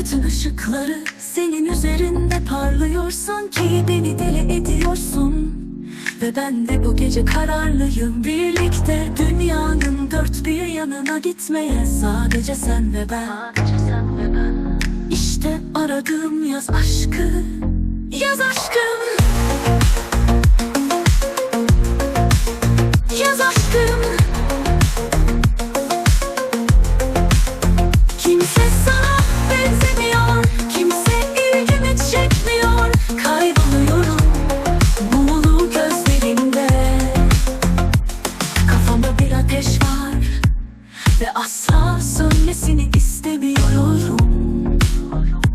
bütün ışıkları Senin üzerinde parlıyor. Sanki beni deli ediyorsun. Ve ben de bu gece kararlıyım. Birlikte Dünyanın dört bir yanına gitmeye. Sadece sen ve ben. İşte aradığım yaz aşkı. Yaz aşkım. Yaz aşkım. Kimse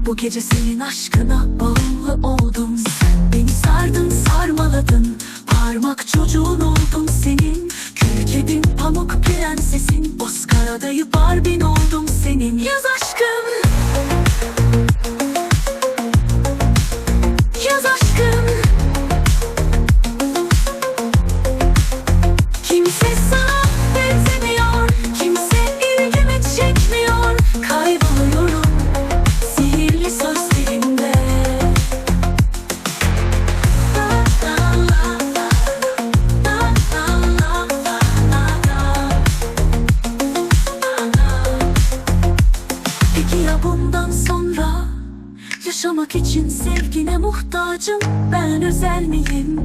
Bu gece senin aşkına bağlı oldum. Sen beni sardın sarmaladın. Parmak çocuğun oldum senin. Kül kedin pamuk prensesin. Oscar adayı Barbie'n oldum senin. Yaz aşkım Yaşamak için sevgine muhtacım Ben özel miyim?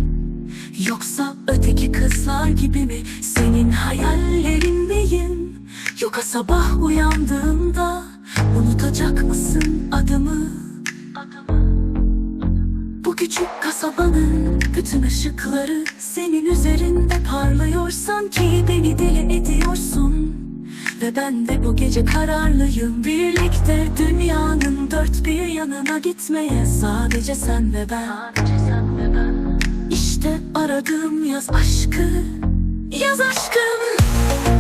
Yoksa öteki kızlar gibi mi Senin hayallerin miyim? Yoksa sabah uyandığında Unutacak mısın adımı? Bu küçük kasabanın bütün ışıkları Senin üzerinde parlıyor sanki beni deli ediyorsun Ve ben de bu gece kararlıyım birlikte bir yanına gitmeye Sadece sen ve ben. İşte aradığım yaz aşkı Yaz aşkım Yaz aşkım Yaz aşkım